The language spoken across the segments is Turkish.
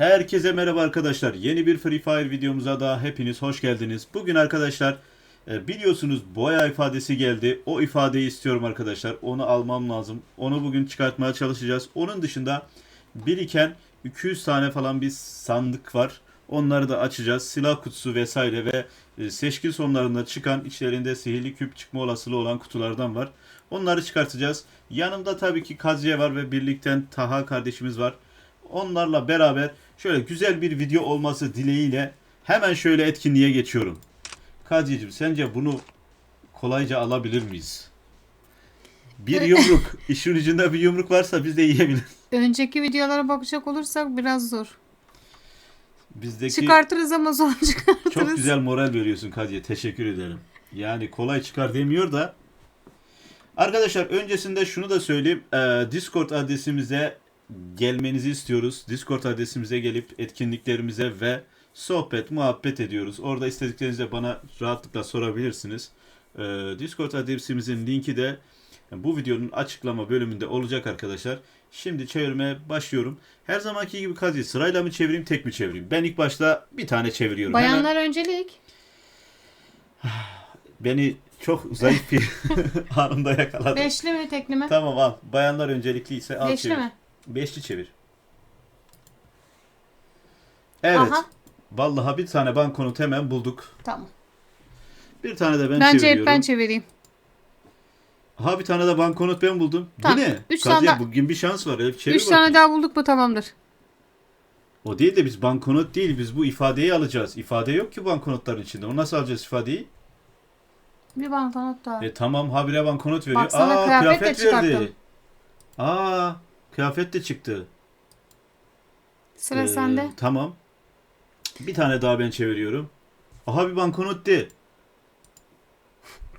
Herkese merhaba arkadaşlar. Yeni bir Free Fire videomuza da hepiniz hoş geldiniz. Bugün arkadaşlar e, biliyorsunuz boya ifadesi geldi. O ifadeyi istiyorum arkadaşlar. Onu almam lazım. Onu bugün çıkartmaya çalışacağız. Onun dışında biriken 200 tane falan bir sandık var. Onları da açacağız. Silah kutusu vesaire ve e, seçkin sonlarında çıkan içlerinde sihirli küp çıkma olasılığı olan kutulardan var. Onları çıkartacağız. Yanımda tabii ki Kaziye var ve birlikten Taha kardeşimiz var. Onlarla beraber şöyle güzel bir video olması dileğiyle hemen şöyle etkinliğe geçiyorum. Kaziyeciğim sence bunu kolayca alabilir miyiz? Bir yumruk. İşin ucunda bir yumruk varsa biz de yiyebiliriz. Önceki videolara bakacak olursak biraz zor. Bizdeki Çıkartırız ama sonra çıkartırız. çok güzel moral veriyorsun Kaziye. Teşekkür ederim. Yani kolay çıkar demiyor da. Arkadaşlar öncesinde şunu da söyleyeyim. Ee, Discord adresimize gelmenizi istiyoruz. Discord adresimize gelip etkinliklerimize ve sohbet, muhabbet ediyoruz. Orada istediklerinizi bana rahatlıkla sorabilirsiniz. Ee, Discord adresimizin linki de bu videonun açıklama bölümünde olacak arkadaşlar. Şimdi çevirmeye başlıyorum. Her zamanki gibi Kazi sırayla mı çevireyim tek mi çevireyim? Ben ilk başta bir tane çeviriyorum. Hemen Bayanlar öncelik. beni çok zayıf bir anında yakaladı. Beşli mi tekli mi? Tamam al. Bayanlar öncelikliyse al Beşli çevir. mi? Beşli çevir. Evet. Aha. Vallahi bir tane banknot hemen bulduk. Tamam. Bir tane de ben Bence çeviriyorum. hep ben çevireyim. Ha bir tane de banknot ben buldum. Tamam, Bu ne? üç Kaziye, tane bugün bir şans var. Hep çevir Üç bakayım. tane daha bulduk mu tamamdır. O değil de biz banknot değil. Biz bu ifadeyi alacağız. İfade yok ki banknotların içinde. Onu nasıl alacağız ifadeyi? Bir banknot daha. E tamam habire banknot veriyor. Bak sana Aa kıyafet de kıyafet çıkarttım. verdi. Aa kıyafet de çıktı. Sıra Ee, sende. Tamam. Bir tane daha ben çeviriyorum. Aha bir banknot de.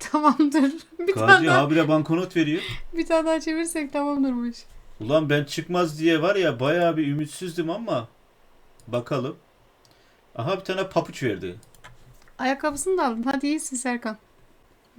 Tamamdır. Bir tane Kazi daha, habire banknot veriyor. bir tane daha çevirsek tamamdırmış. Ulan ben çıkmaz diye var ya bayağı bir ümitsizdim ama bakalım. Aha bir tane papuç verdi. Ayakkabısını da aldın. Hadi iyisin Serkan.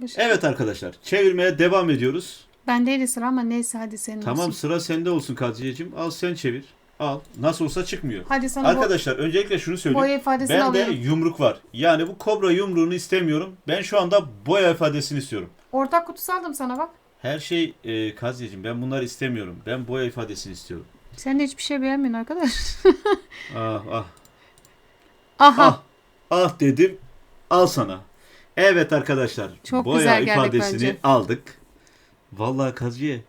Başka- Evet arkadaşlar çevirmeye devam ediyoruz. Bendeydi sıra ama neyse hadi senin Tamam olsun. sıra sende olsun Kadriyeciğim. Al sen çevir. Al. Nasıl olsa çıkmıyor. Hadi sana Arkadaşlar öncelikle şunu söyleyeyim. boya ifadesini Bende alıyorum. yumruk var. Yani bu kobra yumruğunu istemiyorum. Ben şu anda boya ifadesini istiyorum. Ortak kutusu aldım sana bak. Her şey e, Kadriyeciğim ben bunları istemiyorum. Ben boya ifadesini istiyorum. Sen de hiçbir şey beğenmiyorsun arkadaş. Ah ah. Aha. Ah, ah dedim. Al sana. Evet arkadaşlar. Çok boya güzel geldik ifadesini bence. aldık. Vallahi Kadriye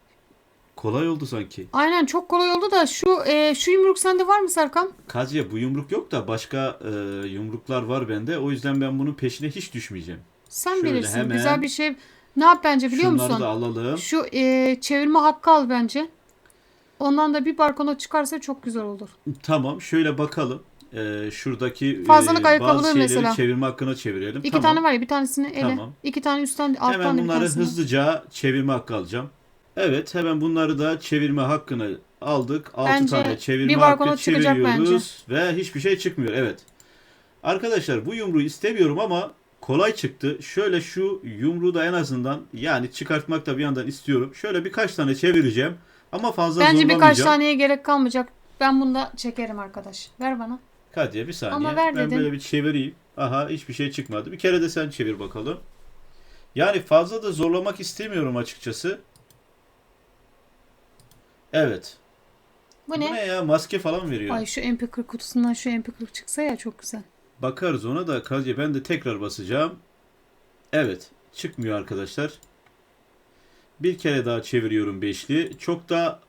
kolay oldu sanki. Aynen çok kolay oldu da şu e, şu yumruk sende var mı Serkan? Kadriye bu yumruk yok da başka e, yumruklar var bende. O yüzden ben bunun peşine hiç düşmeyeceğim. Sen Şöyle bilirsin. hemen- Güzel bir şey. Ne yap bence biliyor Şunları musun? da alalım. Şu e, çevirme hakkı al bence. Ondan da bir barkona çıkarsa çok güzel olur. Tamam şöyle bakalım. E, şuradaki Fazlalık e, ayakkabıları bazı şeyleri mesela. çevirme hakkına çevirelim. İki tamam. tane var ya bir tanesini ele. Tamam. İki tane üstten alttan Hemen da bir bunları tanesini. hızlıca çevirme hakkı alacağım. Evet hemen bunları da çevirme hakkını aldık. 6 Bence tane çevirme bir hakkı barkona çıkacak çeviriyoruz ve hiçbir şey çıkmıyor. Evet. Arkadaşlar bu yumruğu istemiyorum ama kolay çıktı. Şöyle şu yumruğu da en azından yani çıkartmak da bir yandan istiyorum. Şöyle birkaç tane çevireceğim ama fazla Bence birkaç zorlamayacağım. taneye gerek kalmayacak. Ben bunda çekerim arkadaş. Ver bana. Kadiye bir saniye. Ama ver ben dedim. böyle bir çevireyim. Aha hiçbir şey çıkmadı. Bir kere de sen çevir bakalım. Yani fazla da zorlamak istemiyorum açıkçası. Evet. Bu Bu ne? ne ya? Maske falan veriyor. Ay şu MP40 kutusundan şu MP40 çıksa ya çok güzel. Bakarız ona da Kaziye ben de tekrar basacağım. Evet. Çıkmıyor arkadaşlar. Bir kere daha çeviriyorum beşli. Çok da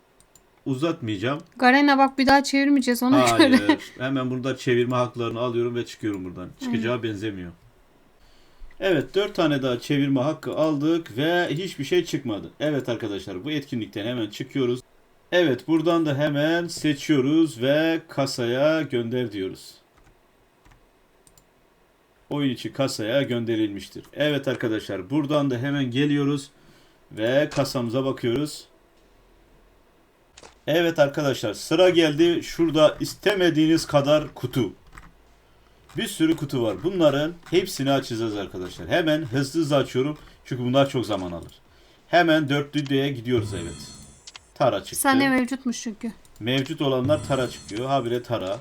uzatmayacağım. Garena bak bir daha çevirmeyeceğiz ona göre. Hayır. Hemen burada çevirme haklarını alıyorum ve çıkıyorum buradan. Çıkacağı benzemiyor. Evet 4 tane daha çevirme hakkı aldık ve hiçbir şey çıkmadı. Evet arkadaşlar bu etkinlikten hemen çıkıyoruz. Evet buradan da hemen seçiyoruz ve kasaya gönder diyoruz. Oyun içi kasaya gönderilmiştir. Evet arkadaşlar buradan da hemen geliyoruz ve kasamıza bakıyoruz. Evet arkadaşlar sıra geldi. Şurada istemediğiniz kadar kutu. Bir sürü kutu var. Bunların hepsini açacağız arkadaşlar. Hemen hızlı hızlı açıyorum. Çünkü bunlar çok zaman alır. Hemen dörtlüye gidiyoruz evet. Tara çıktı. Sende mevcutmuş çünkü. Mevcut olanlar tara çıkıyor. Habire tara.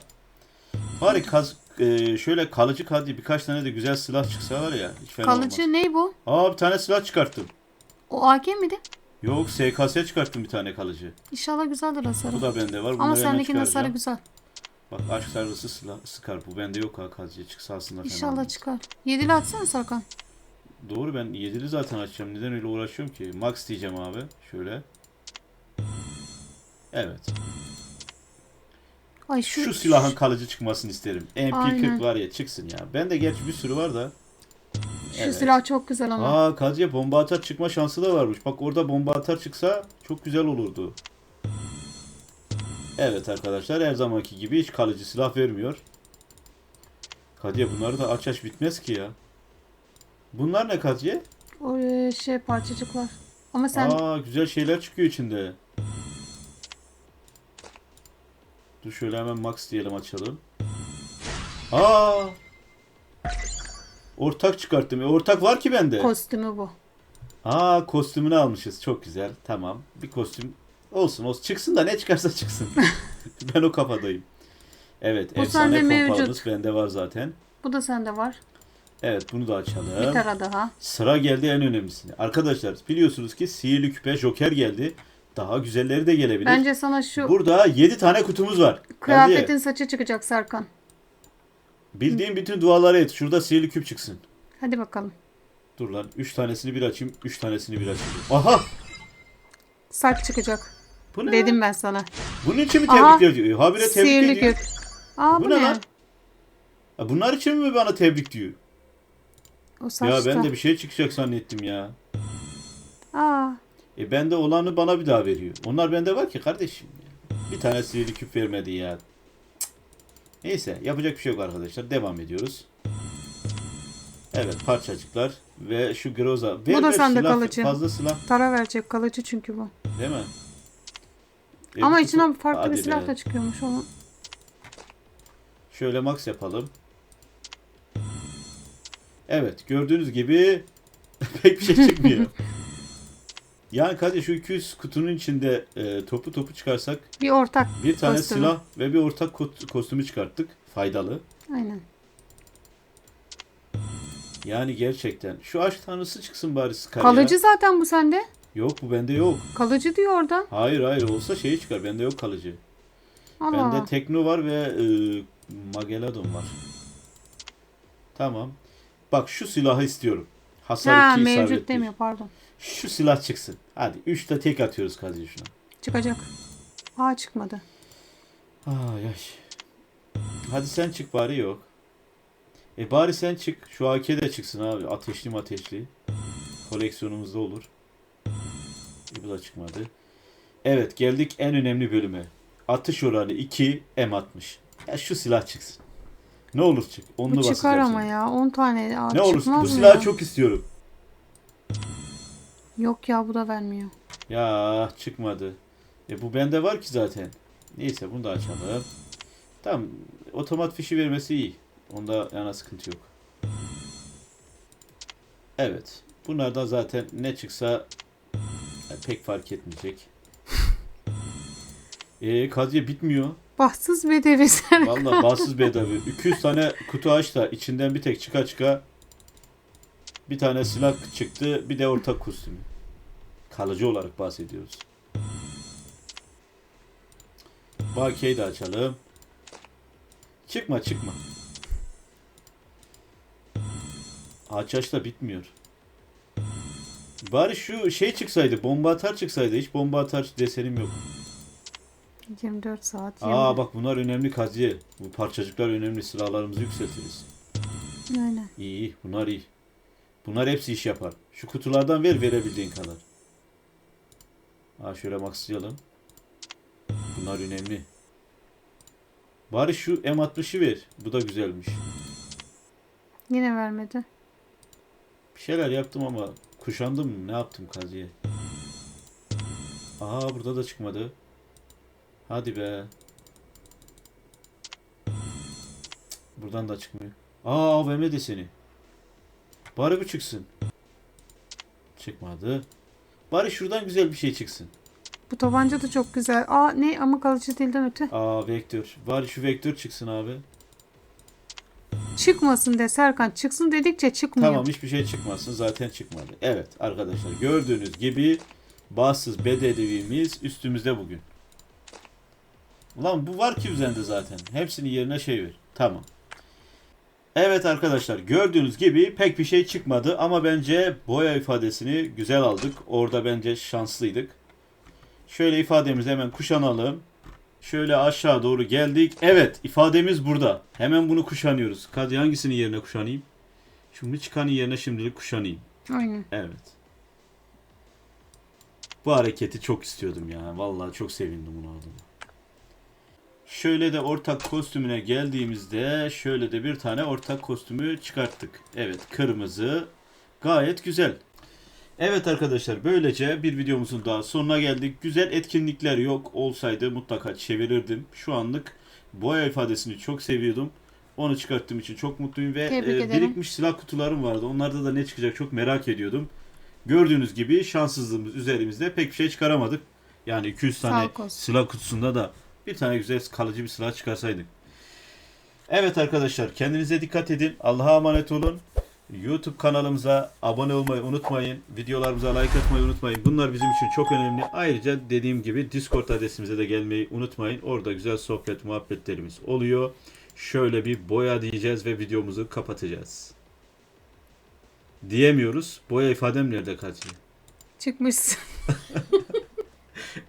Bari kaz, e, şöyle kalıcı kadri birkaç tane de güzel silah çıksa var ya. Hiç fena Kalıcı olmaz. ne bu? Aa bir tane silah çıkarttım. O AK miydi? Yok SKS çıkarttım bir tane kalıcı. İnşallah güzeldir hasarı. Bu da bende var. Bunları Ama hemen sendekinin hasarı çıkaracağım. güzel. Bak aşk sargısı silah sıkar. Bu bende yok ha kalıcı çıksa aslında fena İnşallah olmaz. çıkar. Yedili atsana Sarkan. Doğru ben 7'li zaten açacağım. Neden öyle uğraşıyorum ki? Max diyeceğim abi. Şöyle. Evet. Ay şu, Şu, silahın kalıcı çıkmasını isterim. MP40 Aynen. var ya çıksın ya. Bende gerçi bir sürü var da. Şu Evet. silah çok güzel ama. Aa kalıcıya bomba atar çıkma şansı da varmış. Bak orada bomba atar çıksa çok güzel olurdu. Evet arkadaşlar her zamanki gibi hiç kalıcı silah vermiyor. Kadiye bunları da aç aç bitmez ki ya. Bunlar ne Kadiye? O e, şey parçacıklar. Ama sen Aa güzel şeyler çıkıyor içinde. Dur şöyle hemen max diyelim açalım. Aa! Ortak çıkarttım. E, ortak var ki bende. kostümü bu. Aa kostümünü almışız. Çok güzel. Tamam. Bir kostüm olsun olsun. Çıksın da ne çıkarsa çıksın. ben o kafadayım. Evet. Bu efsane sende mevcut. bende var zaten. Bu da sende var. Evet bunu da Bir açalım. tara daha. Sıra geldi en önemlisine. Arkadaşlar biliyorsunuz ki sihirli küpe Joker geldi. Daha güzelleri de gelebilir. Bence sana şu Burada 7 tane kutumuz var. kıyafetin Hadi. saçı çıkacak Sarkan. Bildiğin bütün duaları et. Şurada sihirli küp çıksın. Hadi bakalım. Dur lan 3 tanesini bir açayım. 3 tanesini bir açayım. Aha! Saç çıkacak. Bu ne? Dedim ben sana. Bunun için mi Aha. tebrik ediyor? Habire tebrik Sihirli ediyor. küp. Aa Bu ne lan? Ha, bunlar için mi bana tebrik diyor? O saçta. Ya ben de bir şey çıkacak zannettim ya. Aa, E bende olanı bana bir daha veriyor. Onlar bende var ki kardeşim. ya. Bir tane sihirli küp vermedi ya. Neyse yapacak bir şey yok arkadaşlar. Devam ediyoruz. Evet parçacıklar ve şu groza. Ver, Bu da sende silah, kalıcı. Fazla silah tara verecek kalıcı çünkü bu. değil mi? E, Ama bu içinden kutu- farklı bir Hadi silah be. da çıkıyormuş onun. Şöyle max yapalım. Evet gördüğünüz gibi pek bir şey çıkmıyor. yani Kadir şu 200 kutunun içinde e, topu topu çıkarsak Bir ortak. bir tane Kostümü. silah ve bir ortak ko- kostümü çıkarttık. Faydalı. Aynen. Yani gerçekten. Şu aşk tanrısı çıksın bari Scar ya. Kalıcı zaten bu sende. Yok bu bende yok. Kalıcı diyor orada. Hayır hayır olsa şeyi çıkar. Bende yok kalıcı. Allah Bende Allah. Tekno var ve e, Magelladon var. Tamam. Bak şu silahı istiyorum. Hasar Ha 2 mevcut isabetli. demiyor pardon. Şu silah çıksın. Hadi 3'te tek atıyoruz Kadir şuna. Çıkacak. Aa çıkmadı. Ay ay. Hadi sen çık bari yok. E bari sen çık. Şu AK de çıksın abi. Ateşli ateşli. Koleksiyonumuzda olur. E bu da çıkmadı. Evet geldik en önemli bölüme. Atış oranı 2 M60. Ya şu silah çıksın. Ne olur çık. Onlu Bu çıkar ama ya. 10 tane. Aa, Ne olur çıkmaz bu silahı ya? çok istiyorum. Yok ya bu da vermiyor. Ya çıkmadı. E bu bende var ki zaten. Neyse bunu da açalım. Tamam. Otomat fişi vermesi iyi. Onda yana sıkıntı yok. Evet. Bunlardan zaten ne çıksa e, pek fark etmeyecek. Eee Kadriye bitmiyor. Bahtsız bedevi sen. Vallahi bahtsız bedava. 200 tane kutu aç da içinden bir tek çıka çıka bir tane silah çıktı. Bir de ortak kostümü. Kalıcı olarak bahsediyoruz. Bakiyeyi de açalım. Çıkma çıkma. Aç aç da bitmiyor. Bari şu şey çıksaydı, bomba atar çıksaydı. Hiç bomba atar desenim yok. 24 saat. 20. Aa bak bunlar önemli Kaziye. Bu parçacıklar önemli. Silahlarımızı yükseltiriz. Aynen. İyi iyi. Bunlar iyi. Bunlar hepsi iş yapar. Şu kutulardan ver verebildiğin kadar. Aa şöyle maxlayalım. Bunlar önemli. Bari şu M60'ı ver. Bu da güzelmiş. Yine vermedi. Bir şeyler yaptım ama kuşandım mı? Ne yaptım Kaziye? Aa burada da çıkmadı. Hadi be. Buradan da çıkmıyor. Aa AVM deseni. Bari bu çıksın. Çıkmadı. Bari şuradan güzel bir şey çıksın. Bu tabanca da çok güzel. Aa ne ama kalıcı değilden öte. Aa vektör. Bari şu vektör çıksın abi. Çıkmasın de Serkan. Çıksın dedikçe çıkmıyor. Tamam hiçbir şey çıkmasın zaten çıkmadı. Evet arkadaşlar gördüğünüz gibi bahtsız bedelivimiz üstümüzde bugün. Ulan bu var ki üzerinde zaten. Hepsini yerine şey ver. Tamam. Evet arkadaşlar gördüğünüz gibi pek bir şey çıkmadı ama bence boya ifadesini güzel aldık. Orada bence şanslıydık. Şöyle ifademizi hemen kuşanalım. Şöyle aşağı doğru geldik. Evet ifademiz burada. Hemen bunu kuşanıyoruz. Hadi hangisini yerine kuşanayım? Şu çıkanın yerine şimdilik kuşanayım. Aynen. Evet. Bu hareketi çok istiyordum ya. Vallahi çok sevindim bunu aldığıma. Şöyle de ortak kostümüne geldiğimizde şöyle de bir tane ortak kostümü çıkarttık. Evet kırmızı. Gayet güzel. Evet arkadaşlar böylece bir videomuzun daha sonuna geldik. Güzel etkinlikler yok olsaydı mutlaka çevirirdim. Şu anlık boya ifadesini çok seviyordum. Onu çıkarttığım için çok mutluyum ve e, birikmiş silah kutularım vardı. Onlarda da ne çıkacak çok merak ediyordum. Gördüğünüz gibi şanssızlığımız üzerimizde pek bir şey çıkaramadık. Yani 200 tane silah kutusunda da bir tane güzel kalıcı bir silah çıkarsaydık. Evet arkadaşlar kendinize dikkat edin. Allah'a emanet olun. YouTube kanalımıza abone olmayı unutmayın. Videolarımıza like atmayı unutmayın. Bunlar bizim için çok önemli. Ayrıca dediğim gibi Discord adresimize de gelmeyi unutmayın. Orada güzel sohbet muhabbetlerimiz oluyor. Şöyle bir boya diyeceğiz ve videomuzu kapatacağız. Diyemiyoruz. Boya ifadem nerede kaçıyor? Çıkmışsın.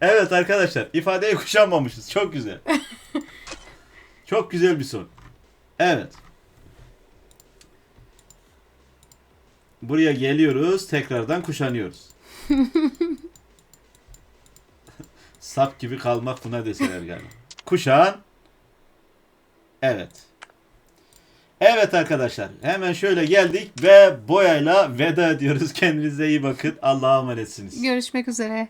Evet arkadaşlar ifadeyi kuşanmamışız. Çok güzel. Çok güzel bir son. Evet. Buraya geliyoruz. Tekrardan kuşanıyoruz. Sap gibi kalmak buna deseler galiba. Kuşan. Evet. Evet arkadaşlar. Hemen şöyle geldik ve boyayla veda ediyoruz. Kendinize iyi bakın. Allah'a emanetsiniz. Görüşmek üzere.